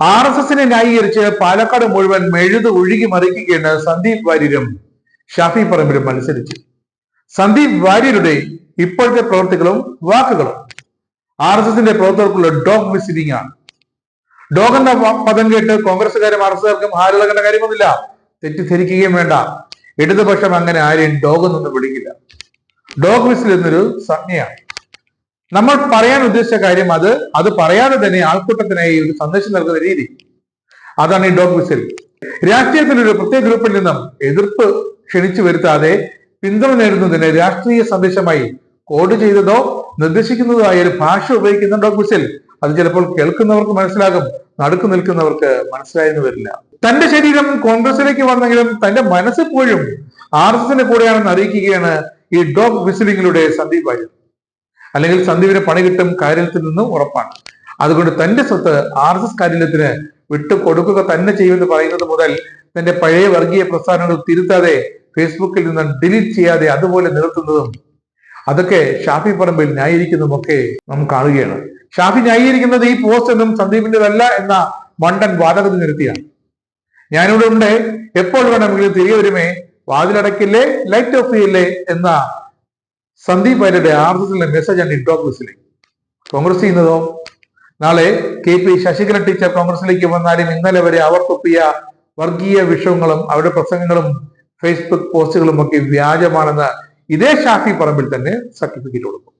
R S എസിനെ ന്യായീകരിച്ച് പാലക്കാട് മുഴുവൻ മെഴുത് ഒഴുകി മറിക്കുകയാണ് സന്ദീപ് വാര്യരും ഷാഫി പറമ്പിലും മത്സരിച്ചു. സന്ദീപ് വാര്യരുടെ ഇപ്പോഴത്തെ പ്രവർത്തികളും വാക്കുകളും. ആർ എസ് എസിന്റെ പ്രവർത്തകർക്കുള്ള ഡോഗ് വിസിറ്റിംഗ് ആണ്. ഡോഗ് എന്ന പദം കേട്ട് കോൺഗ്രസുകാരും ആർ എസ് എസുകാർക്കും ഹാലുകളേണ്ട കാര്യമൊന്നുമില്ല. തെറ്റിദ്ധരിക്കുകയും വേണ്ട. ഇടതുപക്ഷം അങ്ങനെ ആരെയും ഡോഗ് എന്നൊന്നും വിളിക്കില്ല. ഡോഗ് വിസിൽ എന്നൊരു സംജ്ഞയാണ്. നമ്മൾ പറയാൻ ഉദ്ദേശിച്ച കാര്യം അത് അത് പറയാതെ തന്നെ ആൾക്കൂട്ടത്തിനായി ഒരു സന്ദേശം നൽകുന്ന രീതി. അതാണ് ഈ ഡോഗ് വിസിൽ രാഷ്ട്രീയത്തിൽ ഒരു പ്രത്യേക ഗ്രൂപ്പിൽ നിന്നും എതിർപ്പ് ക്ഷണിച്ചു വരുത്താതെ പിന്തുണ നേടുന്നതിന് രാഷ്ട്രീയ സന്ദേശമായി കോഡ് ചെയ്തതോ നിർദ്ദേശിക്കുന്നതോ ആയ ഒരു ഭാഷ ഉപയോഗിക്കുന്ന ഡോഗ് വിസിൽ അത് ചിലപ്പോൾ കേൾക്കുന്നവർക്ക് മനസ്സിലാകും നടുക്ക് നിൽക്കുന്നവർക്ക് മനസ്സിലായെന്ന് വരില്ല. തന്റെ ശരീരം കോൺഗ്രസിലേക്ക് വന്നെങ്കിലും തന്റെ മനസ്സെപ്പോഴും ആർ എസ് എസിന്റെ കൂടെയാണെന്ന് അറിയിക്കുകയാണ് ഈ ഡോഗ് വിസിലിങ്ങിലൂടെ സന്ദീപ് വാര്യർ. അല്ലെങ്കിൽ സന്ദീപിന് പണി കിട്ടും കാര്യത്തിൽ നിന്നും ഉറപ്പാണ്. അതുകൊണ്ട് തന്റെ സ്വത്ത് ആർ എസ് എസ് കാര്യത്തിന് വിട്ടു കൊടുക്കുക തന്നെ ചെയ്യുമെന്ന് പറയുന്നത് മുതൽ തന്റെ പഴയ വർഗീയ പ്രസ്ഥാനങ്ങൾ തിരുത്താതെ ഫേസ്ബുക്കിൽ നിന്ന് ഡിലീറ്റ് ചെയ്യാതെ അതുപോലെ നിർത്തുന്നതും അതൊക്കെ ഷാഫി പറമ്പിൽ ന്യായീകരിക്കുന്നതുമൊക്കെ നാം കാണുകയാണ്. ഷാഫി ന്യായീകരിക്കുന്നത് ഈ പോസ്റ്റ് ഒന്നും സന്ദീപിന്റെതല്ല എന്ന മണ്ടൻ വാദഗതി നിരത്തിയാണ്. ഞാനിവിടെ ഉണ്ട്. എപ്പോൾ വേണമെങ്കിലും തിരികെ വരുമേ? വാതിലടക്കില്ലേ? ലൈറ്റ് ഓഫ് ചെയ്യില്ലേ? എന്ന സന്ദീപ് വാര്യരുടെ ആർദ്രത്തിലെ മെസ്സേജ് ആണ് ഡോഗ് വിസിലിംഗ് കോൺഗ്രസ് ചെയ്യുന്നതോ? നാളെ കെ പി ശശികല ടീച്ചർ കോൺഗ്രസിലേക്ക് വന്നാലും ഇന്നലെ വരെ അവർ വർഗീയ വിഷയങ്ങളും അവരുടെ പ്രസംഗങ്ങളും ഫേസ്ബുക്ക് പോസ്റ്റുകളും ഒക്കെ വ്യാജമാണെന്ന് ഇതേ ഷാഫി പറമ്പിൽ തന്നെ സർട്ടിഫിക്കറ്റ് കൊടുക്കും.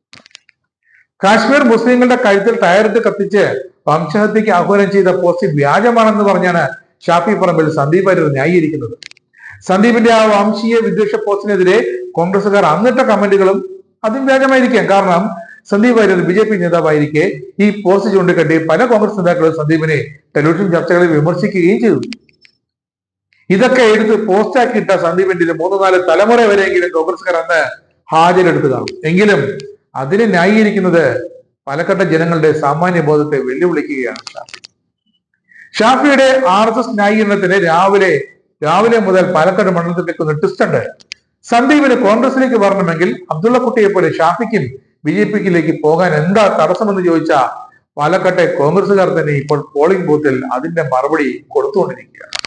കാശ്മീർ മുസ്ലിങ്ങളുടെ കഴുത്തിൽ ടയറിട്ട് കത്തിച്ച് വംശഹത്യക്ക് ആഹ്വാനം ചെയ്ത പോസ്റ്റ് വ്യാജമാണെന്ന് പറഞ്ഞാണ് ഷാഫി പറമ്പിൽ സന്ദീപ് വാര്യർ ന്യായീകരിക്കുന്നത്. സന്ദീപിന്റെ ആ വംശീയ വിദ്വേഷ പോസ്റ്റിനെതിരെ കോൺഗ്രസുകാർ അന്നിട്ട കമന്റുകളും അതും വ്യാജമായിരിക്കാം. കാരണം Sandeep Warrier B J P നേതാവായിരിക്കെ ഈ പോസ്റ്റ് ചൂണ്ടിക്കണ്ടി പല കോൺഗ്രസ് നേതാക്കളും സന്ദീപിനെ ടെലിവിഷൻ ചർച്ചകളിൽ വിമർശിക്കുകയും ചെയ്തു. ഇതൊക്കെ എടുത്ത് പോസ്റ്റാക്കിയിട്ട സന്ദീപിന്റെ മൂന്ന് നാല് തലമുറ വരെയെങ്കിലും കോൺഗ്രസ്സുകാർ അന്ന് ഹാജരെടുത്തതാണ്. എങ്കിലും അതിനെ ന്യായീകരിക്കുന്നത് പാലക്കാട്ടെ ജനങ്ങളുടെ സാമാന്യ ബോധത്തെ വെല്ലുവിളിക്കുകയാണ് ഷാഫി ഷാഫിയുടെ ആർ എസ് എസ് ന്യായീകരണത്തിന് രാവിലെ രാവിലെ മുതൽ പാലക്കാട് മണ്ഡലത്തിലേക്ക് നെട്ടിസ്റ്റുണ്ട് സന്ദീപിന് കോൺഗ്രസിലേക്ക് വരണമെങ്കിൽ അബ്ദുള്ള കുട്ടിയെ പോലെ ഷാഫിക്കും ബി ജെ പിക്കിലേക്ക് പോകാൻ എന്താ തടസ്സമെന്ന് ചോദിച്ച പാലക്കാട്ടെ കോൺഗ്രസുകാർ തന്നെ ഇപ്പോൾ പോളിംഗ് ബൂത്തിൽ അതിന്റെ മറുപടി കൊടുത്തുകൊണ്ടിരിക്കുകയാണ്.